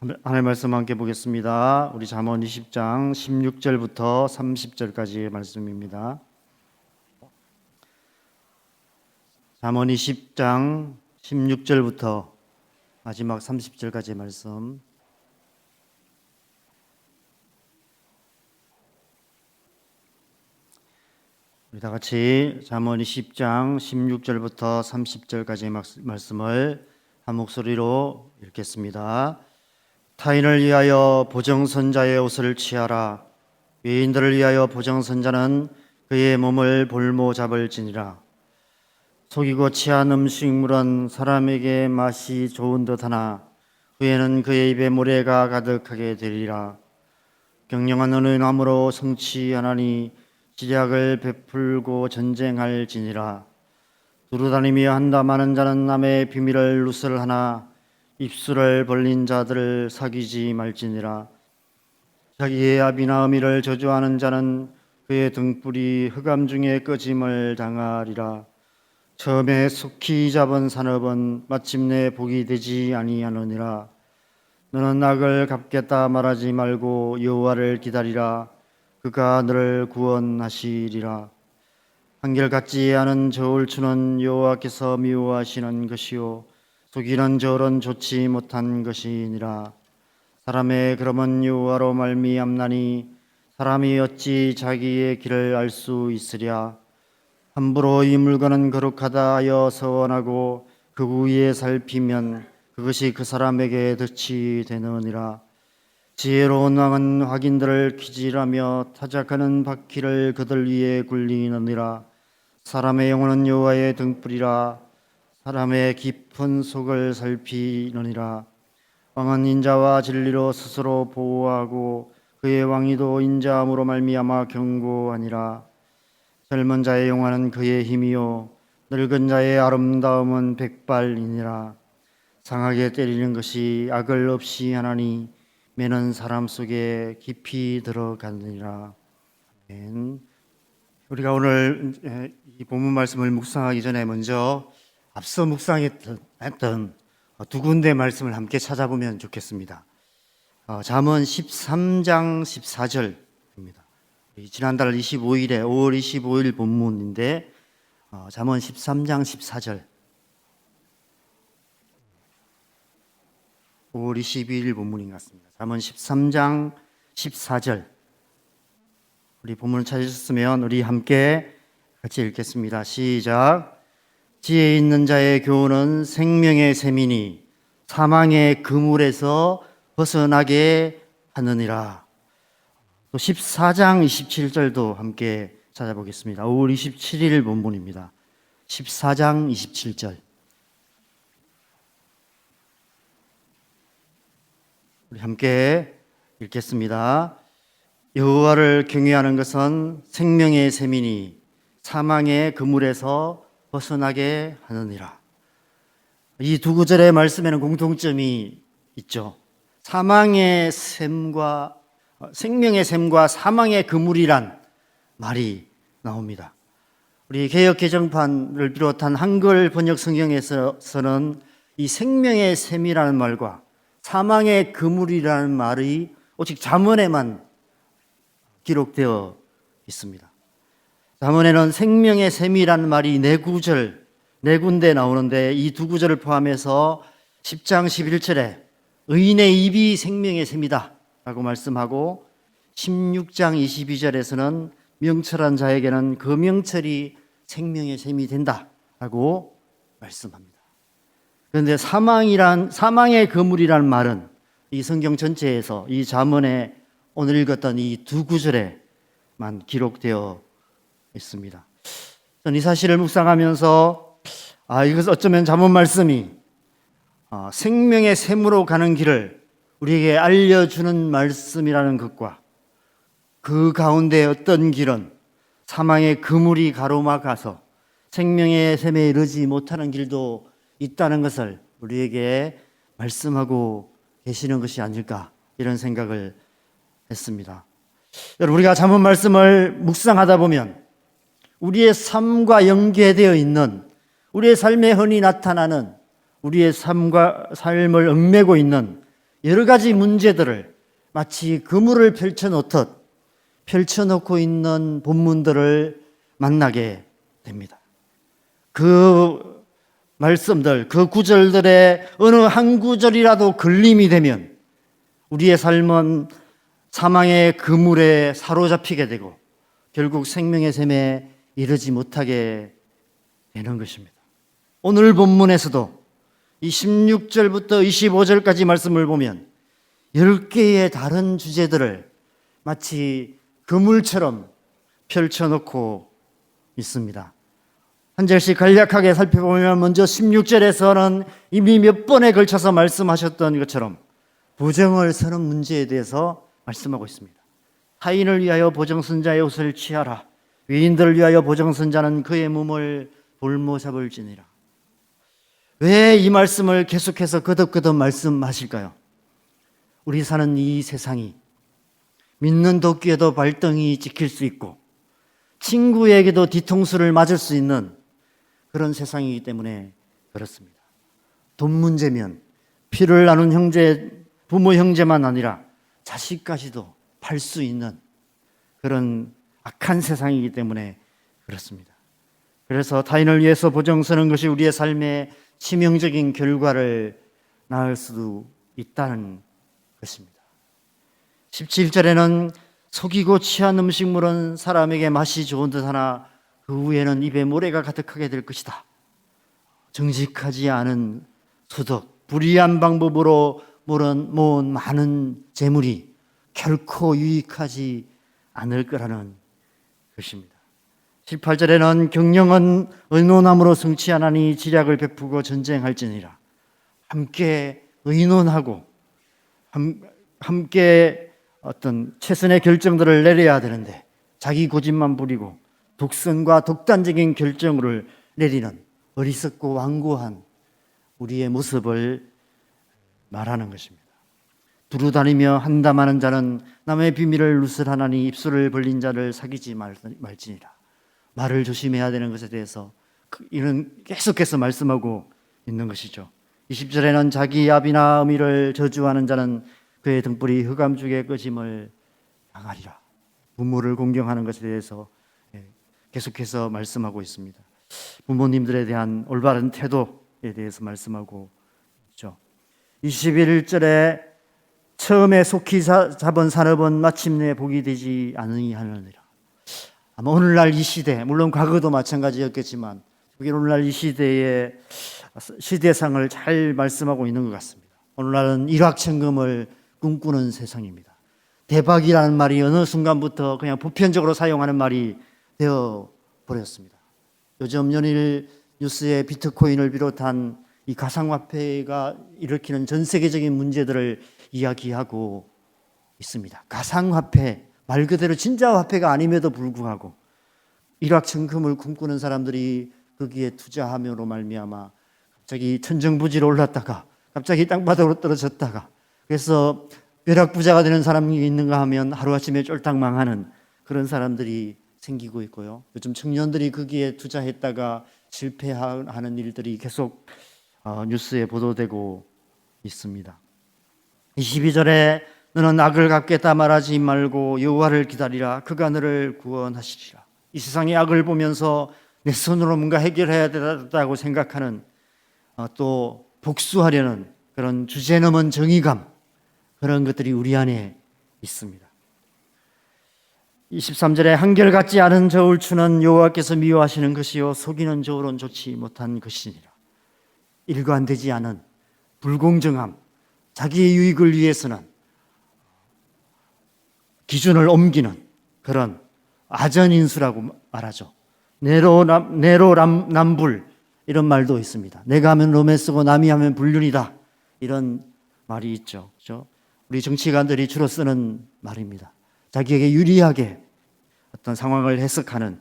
하나님 말씀 함께 보겠습니다. 우리 잠언 20장 16절부터 30절까지의 말씀입니다. 잠언 20장 16절부터 마지막 30절까지의 말씀. 우리 다 같이 잠언 20장 16절부터 30절까지의 말씀을 한 목소리로 읽겠습니다. 타인을 위하여 보정선자의 옷을 취하라. 외인들을 위하여 보정선자는 그의 몸을 볼모 잡을지니라. 속이고 취한 음식물은 사람에게 맛이 좋은 듯하나 후에는 그의 입에 모래가 가득하게 되리라. 경영한 어느 나무로 성취하나니 지략을 베풀고 전쟁할지니라. 두루다니며 한다 많은 자는 남의 비밀을 누설하나 입술을 벌린 자들을 사귀지 말지니라. 자기의 아비나 어미를 저주하는 자는 그의 등불이 흑암 중에 꺼짐을 당하리라. 처음에 속히 잡은 산업은 마침내 복이 되지 아니하느니라. 너는 낙을 갚겠다 말하지 말고 여호와를 기다리라. 그가 너를 구원하시리라. 한결같지 않은 저울추는 여호와께서 미워하시는 것이요 속이는 저울은 좋지 못한 것이니라. 사람의 그러면 여호와로 말미암나니 사람이 어찌 자기의 길을 알 수 있으랴. 함부로 이 물건은 거룩하다 하여 서원하고 그 위에 살피면 그것이 그 사람에게 덫이 되느니라. 지혜로운 왕은 확인들을 기질하며 타작하는 바퀴를 그들 위에 굴리느니라. 사람의 영혼은 여호와의 등불이라. 사람의 깊은 속을 살피느니라. 왕은 인자와 진리로 스스로 보호하고 그의 왕위도 인자함으로 말미암아 경고하니라. 젊은 자의 영화는 그의 힘이요 늙은 자의 아름다움은 백발이니라. 상하게 때리는 것이 악을 없이 하나니 매는 사람 속에 깊이 들어가느니라. 우리가 오늘 이 본문 말씀을 묵상하기 전에 먼저 앞서 묵상했던 두 군데 말씀을 함께 찾아보면 좋겠습니다. 어, 잠언 13장 14절입니다. 지난달 25일에 5월 25일 본문인데 어, 잠언 13장 14절 5월 22일 본문인 것 같습니다. 잠언 13장 14절 우리 본문을 찾으셨으면 우리 함께 같이 읽겠습니다. 시작 지혜 있는 자의 교훈은 생명의 셈이니 사망의 그물에서 벗어나게 하느니라. 또 14장 27절도 함께 찾아보겠습니다. 5월 27일 본문입니다. 14장 27절. 우리 함께 읽겠습니다. 여호와를 경외하는 것은 생명의 셈이니 사망의 그물에서 벗어나게 하느니라. 이 두 구절의 말씀에는 공통점이 있죠. 사망의 셈과 생명의 셈과 사망의 그물이란 말이 나옵니다. 우리 개혁 개정판을 비롯한 한글 번역 성경에서는 이 생명의 셈이라는 말과 사망의 그물이라는 말이 오직 잠언에만 기록되어 있습니다. 잠언에는 생명의 셈이라는 말이 네 구절, 네 군데 나오는데 이 두 구절을 포함해서 10장 11절에 의인의 입이 생명의 셈이다 라고 말씀하고 16장 22절에서는 명철한 자에게는 그 명철이 생명의 셈이 된다 라고 말씀합니다. 그런데 사망이란 사망의 그물이란 말은 이 성경 전체에서 이 잠언에 오늘 읽었던 이 두 구절에만 기록되어 있습니다. 저는 이 사실을 묵상하면서 아 이것 어쩌면 잠언 말씀이 아, 생명의 샘으로 가는 길을 우리에게 알려주는 말씀이라는 것과 그 가운데 어떤 길은 사망의 그물이 가로막아서 생명의 샘에 이르지 못하는 길도 있다는 것을 우리에게 말씀하고 계시는 것이 아닐까 이런 생각을 했습니다. 여러분 우리가 잠언 말씀을 묵상하다 보면 우리의 삶과 연계되어 있는 우리의 삶에 흔히 나타나는 우리의 삶과 삶을 얽매고 있는 여러 가지 문제들을 마치 그물을 펼쳐놓듯 펼쳐놓고 있는 본문들을 만나게 됩니다. 그 말씀들, 그 구절들의 어느 한 구절이라도 걸림이 되면 우리의 삶은 사망의 그물에 사로잡히게 되고 결국 생명의 샘에 이르지 못하게 되는 것입니다. 오늘 본문에서도 이 16절부터 25절까지 말씀을 보면 10개의 다른 주제들을 마치 그물처럼 펼쳐놓고 있습니다. 한 절씩 간략하게 살펴보면 먼저 16절에서는 이미 몇 번에 걸쳐서 말씀하셨던 것처럼 부정을 서는 문제에 대해서 말씀하고 있습니다. 타인을 위하여 보정선자의 옷을 취하라. 위인들을 위하여 보정선자는 그의 몸을 돌모 잡을지니라. 왜 이 말씀을 계속해서 거듭거듭 말씀하실까요? 우리 사는 이 세상이 믿는 도끼에도 발등이 찍힐 수 있고 친구에게도 뒤통수를 맞을 수 있는 그런 세상이기 때문에 그렇습니다. 돈 문제면 피를 나눈 형제, 부모 형제만 아니라 자식까지도 팔 수 있는 그런 악한 세상이기 때문에 그렇습니다. 그래서 타인을 위해서 보정 서는 것이 우리의 삶의 치명적인 결과를 낳을 수도 있다는 것입니다. 17절에는 속이고 취한 음식물은 사람에게 맛이 좋은 듯 하나 그 후에는 입에 모래가 가득하게 될 것이다. 정직하지 않은 소득, 불의한 방법으로 모은 많은 재물이 결코 유익하지 않을 거라는 것입니다. 18절에는 경영은 의논함으로 성취하나니 지략을 베푸고 전쟁할지니라. 함께 의논하고 함, 함께 어떤 최선의 결정들을 내려야 되는데 자기 고집만 부리고 독선과 독단적인 결정을 내리는 어리석고 완고한 우리의 모습을 말하는 것입니다. 두루 다니며 한담하는 자는 남의 비밀을 누설하나니 입술을 벌린 자를 사귀지 말, 말지니라. 말을 조심해야 되는 것에 대해서 그 이런 계속해서 말씀하고 있는 것이죠. 20절에는 자기 야비나 어미를 저주하는 자는 그의 등불이 흑암죽에 꺼짐을 당하리라. 부모를 공경하는 것에 대해서 예, 계속해서 말씀하고 있습니다. 부모님들에 대한 올바른 태도에 대해서 말씀하고 있죠. 21절에 처음에 속히 잡은 산업은 마침내 복이 되지 않으니 하느니라. 아마 오늘날 이 시대, 물론 과거도 마찬가지였겠지만, 오늘날 이 시대의 시대상을 잘 말씀하고 있는 것 같습니다. 오늘날은 일확천금을 꿈꾸는 세상입니다. 대박이라는 말이 어느 순간부터 그냥 보편적으로 사용하는 말이 되어 버렸습니다. 요즘 연일 뉴스에 비트코인을 비롯한 이 가상화폐가 일으키는 전 세계적인 문제들을 이야기하고 있습니다. 가상화폐, 말 그대로 진짜 화폐가 아님에도 불구하고 일확천금을 꿈꾸는 사람들이 거기에 투자함으로 말미암아 갑자기 천정부지로 올랐다가 갑자기 땅바닥으로 떨어졌다가 그래서 벼락부자가 되는 사람이 있는가 하면 하루아침에 쫄딱 망하는 그런 사람들이 생기고 있고요. 요즘 청년들이 거기에 투자했다가 실패하는 일들이 계속 어, 뉴스에 보도되고 있습니다. 22절에 너는 악을 갚겠다 말하지 말고 여호와를 기다리라 그가 너를 구원하시리라. 이 세상의 악을 보면서 내 손으로 뭔가 해결해야 된다고 생각하는 어, 또 복수하려는 그런 주제 넘은 정의감 그런 것들이 우리 안에 있습니다. 23절에 한결같지 않은 저울 추는 여호와께서 미워하시는 것이요 속이는 저울은 좋지 못한 것이니라. 일관되지 않은 불공정함, 자기의 유익을 위해서는 기준을 옮기는 그런 아전인수라고 말하죠. 내로남, 내로남불 이런 말도 있습니다. 내가 하면 로맨스고 남이 하면 불륜이다. 이런 말이 있죠. 그렇죠? 우리 정치관들이 주로 쓰는 말입니다. 자기에게 유리하게 어떤 상황을 해석하는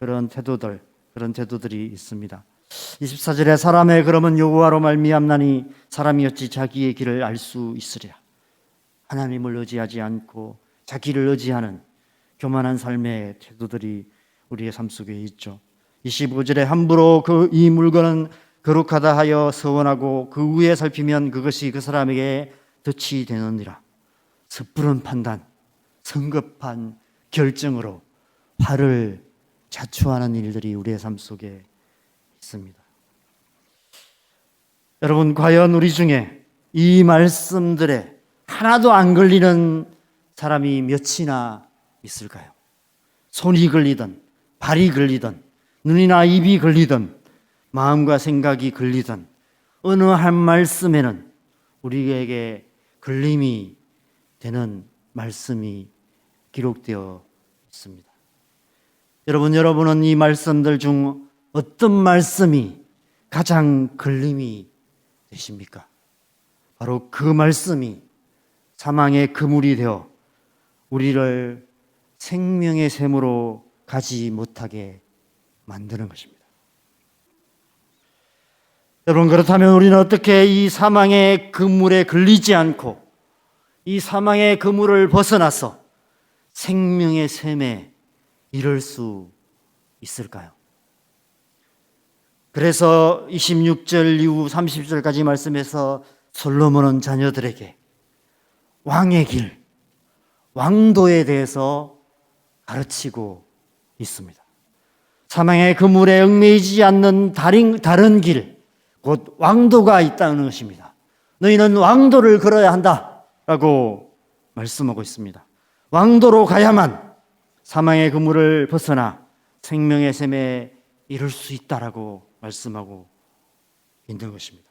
그런 태도들, 그런 태도들이 있습니다. 24절에 사람의 그러면 여호와로 말미암나니 사람이 어찌 자기의 길을 알 수 있으랴. 하나님을 의지하지 않고 자기를 의지하는 교만한 삶의 태도들이 우리의 삶 속에 있죠. 25절에 함부로 그 이 물건은 거룩하다 하여 서원하고 그 후에 살피면 그것이 그 사람에게 덫이 되느니라. 섣부른 판단, 성급한 결정으로 화를 자초하는 일들이 우리의 삶 속에 있습니다. 여러분, 과연 우리 중에 이 말씀들에 하나도 안 걸리는 사람이 몇이나 있을까요? 손이 걸리든, 발이 걸리든, 눈이나 입이 걸리든, 마음과 생각이 걸리든, 어느 한 말씀에는 우리에게 걸림이 되는 말씀이 기록되어 있습니다. 여러분, 여러분은 이 말씀들 중 어떤 말씀이 가장 걸림이 되십니까? 바로 그 말씀이 사망의 그물이 되어 우리를 생명의 샘으로 가지 못하게 만드는 것입니다. 여러분, 그렇다면 우리는 어떻게 이 사망의 그물에 걸리지 않고 이 사망의 그물을 벗어나서 생명의 샘에 이를 수 있을까요? 그래서 26절 이후 30절까지 말씀에서 솔로몬은 자녀들에게 왕의 길, 왕도에 대해서 가르치고 있습니다. 사망의 그물에 얽매이지 않는 다른, 다른 길, 곧 왕도가 있다는 것입니다. 너희는 왕도를 걸어야 한다. 라고 말씀하고 있습니다. 왕도로 가야만 사망의 그물을 벗어나 생명의 샘에 이룰 수 있다라고 말씀하고 있는 것입니다.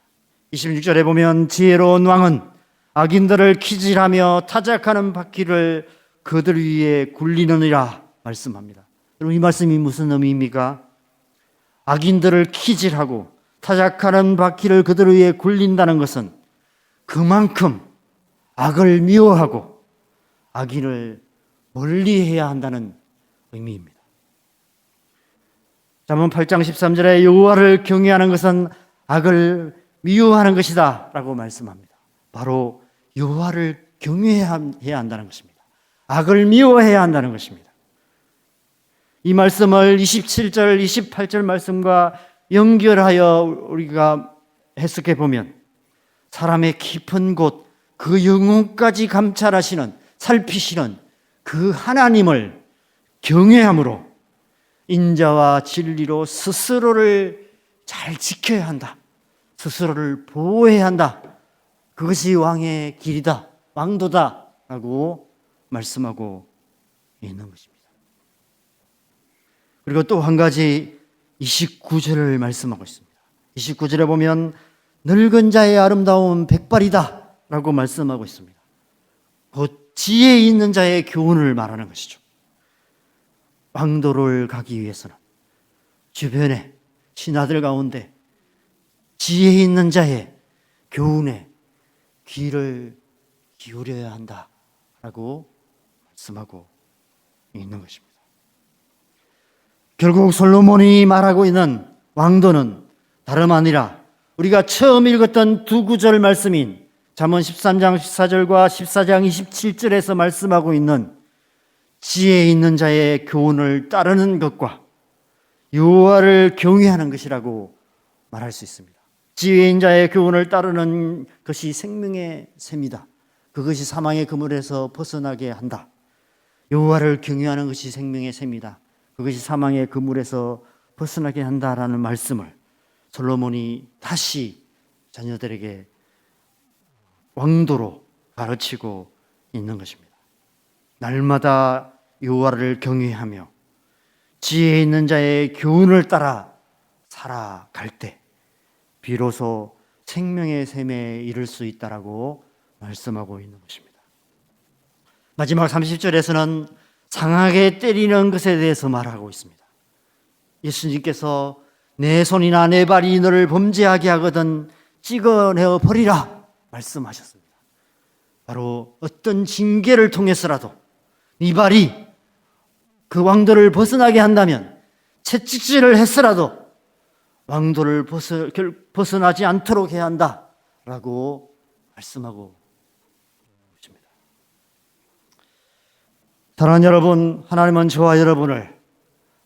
26절에 보면 지혜로운 왕은 악인들을 키질하며 타작하는 바퀴를 그들 위에 굴리느니라 말씀합니다. 여러분 이 말씀이 무슨 의미입니까? 악인들을 키질하고 타작하는 바퀴를 그들 위에 굴린다는 것은 그만큼 악을 미워하고 악인을 멀리해야 한다는 의미입니다. 잠언 8장 13절에 여호와를 경외하는 것은 악을 미워하는 것이다라고 말씀합니다. 바로 여호와를 경외해야 한다는 것입니다. 악을 미워해야 한다는 것입니다. 이 말씀을 27절, 28절 말씀과 연결하여 우리가 해석해 보면 사람의 깊은 곳, 그 영혼까지 감찰하시는, 살피시는 그 하나님을 경외함으로 인자와 진리로 스스로를 잘 지켜야 한다. 스스로를 보호해야 한다. 그것이 왕의 길이다. 왕도다. 라고 말씀하고 있는 것입니다. 그리고 또 한 가지 29절을 말씀하고 있습니다. 29절에 보면 늙은 자의 아름다움은 백발이다. 라고 말씀하고 있습니다. 곧 지혜 있는 자의 교훈을 말하는 것이죠. 왕도를 가기 위해서는 주변에 신하들 가운데 지혜 있는 자의 교훈에 귀를 기울여야 한다라고 말씀하고 있는 것입니다. 결국 솔로몬이 말하고 있는 왕도는 다름 아니라 우리가 처음 읽었던 두 구절 말씀인 잠언 13장 14절과 14장 27절에서 말씀하고 있는 지혜 있는 자의 교훈을 따르는 것과 여호와를 경외하는 것이라고 말할 수 있습니다. 지혜인 자의 교훈을 따르는 것이 생명의 셈이다. 그것이 사망의 그물에서 벗어나게 한다. 여호와를 경외하는 것이 생명의 셈이다. 그것이 사망의 그물에서 벗어나게 한다라는 말씀을 솔로몬이 다시 자녀들에게 왕도로 가르치고 있는 것입니다. 날마다 여호와를 경외하며 지혜 있는 자의 교훈을 따라 살아갈 때 비로소 생명의 샘에 이를 수 있다라고 말씀하고 있는 것입니다. 마지막 30절에서는 상하게 때리는 것에 대해서 말하고 있습니다. 예수님께서 내 손이나 내 발이 너를 범죄하게 하거든 찍어내어 버리라 말씀하셨습니다. 바로 어떤 징계를 통해서라도 이 발이 그 왕도를 벗어나게 한다면 채찍질을 했으라도 왕도를 벗어, 벗어나지 않도록 해야 한다 라고 말씀하고 있습니다. 사랑하는 여러분, 하나님은 저와 여러분을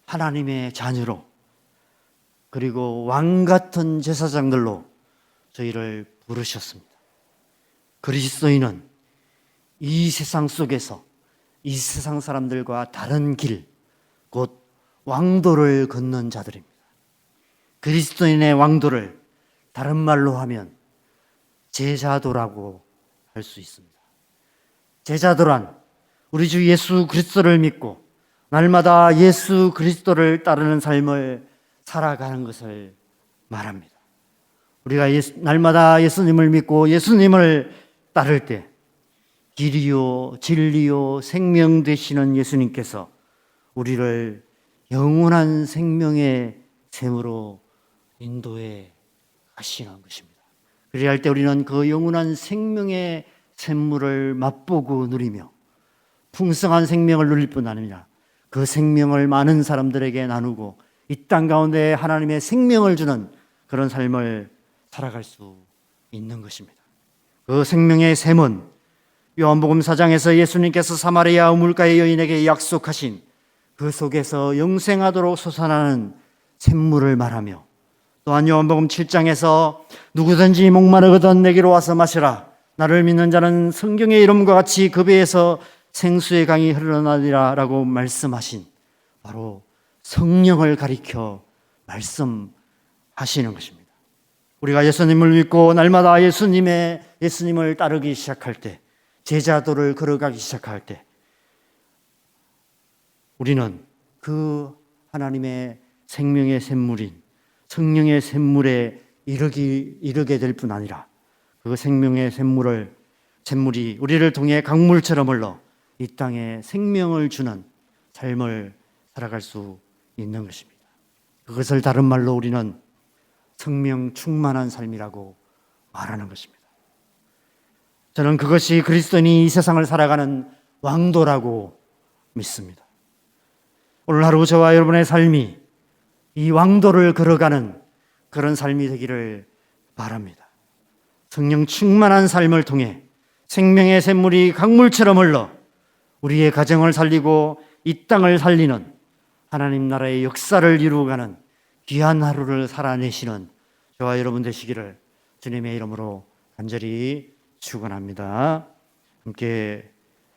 하나님의 자녀로 그리고 왕 같은 제사장들로 저희를 부르셨습니다. 그리스도인은 이 세상 속에서 이 세상 사람들과 다른 길, 곧 왕도를 걷는 자들입니다. 그리스도인의 왕도를 다른 말로 하면 제자도라고 할 수 있습니다. 제자도란 우리 주 예수 그리스도를 믿고 날마다 예수 그리스도를 따르는 삶을 살아가는 것을 말합니다. 우리가 예수- 날마다 예수님을 믿고 예수님을 따를 때 길이요 진리요 생명 되시는 예수님께서 우리를 영원한 생명의 샘으로 인도해 가시는 것입니다. 그래야 할 때 우리는 그 영원한 생명의 샘물을 맛보고 누리며 풍성한 생명을 누릴 뿐 아니라 그 생명을 많은 사람들에게 나누고 이 땅 가운데 하나님의 생명을 주는 그런 삶을 살아갈 수 있는 것입니다. 그 생명의 샘은 요한복음 4장에서 예수님께서 사마리아 우물가의 여인에게 약속하신 그 속에서 영생하도록 솟아나는 샘물을 말하며 또한 요한복음 7장에서 누구든지 목마르거든 내게로 와서 마시라 나를 믿는 자는 성경의 이름과 같이 그 배에서 생수의 강이 흘러나리라라고 말씀하신 바로 성령을 가리켜 말씀하시는 것입니다. 우리가 예수님을 믿고 날마다 예수님의 예수님을 따르기 시작할 때 제자도를 걸어가기 시작할 때 우리는 그 하나님의 생명의 샘물인 성령의 샘물에 이르기 이르게 될 뿐 아니라 그 생명의 샘물을 샘물이 우리를 통해 강물처럼 흘러 이 땅에 생명을 주는 삶을 살아갈 수 있는 것입니다. 그것을 다른 말로 우리는 성령 충만한 삶이라고 말하는 것입니다. 저는 그것이 그리스도인이 이 세상을 살아가는 왕도라고 믿습니다. 오늘 하루 저와 여러분의 삶이 이 왕도를 걸어가는 그런 삶이 되기를 바랍니다. 성령 충만한 삶을 통해 생명의 샘물이 강물처럼 흘러 우리의 가정을 살리고 이 땅을 살리는 하나님 나라의 역사를 이루어가는 귀한 하루를 살아내시는 저와 여러분 되시기를 주님의 이름으로 간절히 축원합니다. 함께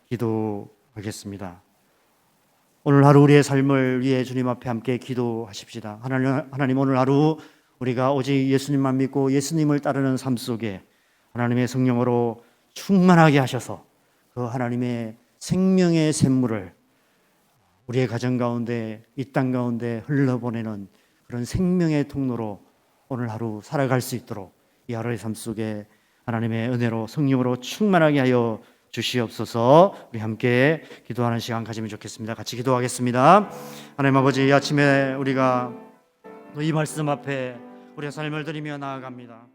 기도하겠습니다. 오늘 하루 우리의 삶을 위해 주님 앞에 함께 기도하십시다. 하나님, 하나님 오늘 하루 우리가 오직 예수님만 믿고 예수님을 따르는 삶 속에 하나님의 성령으로 충만하게 하셔서 그 하나님의 생명의 샘물을 우리의 가정 가운데 이 땅 가운데 흘러보내는 그런 생명의 통로로 오늘 하루 살아갈 수 있도록 이 하루의 삶 속에 하나님의 은혜로 성령으로 충만하게 하여 주시옵소서. 우리 함께 기도하는 시간 가지면 좋겠습니다. 같이 기도하겠습니다. 하나님 아버지 이 아침에 우리가 이 말씀 앞에 우리의 삶을 드리며 나아갑니다.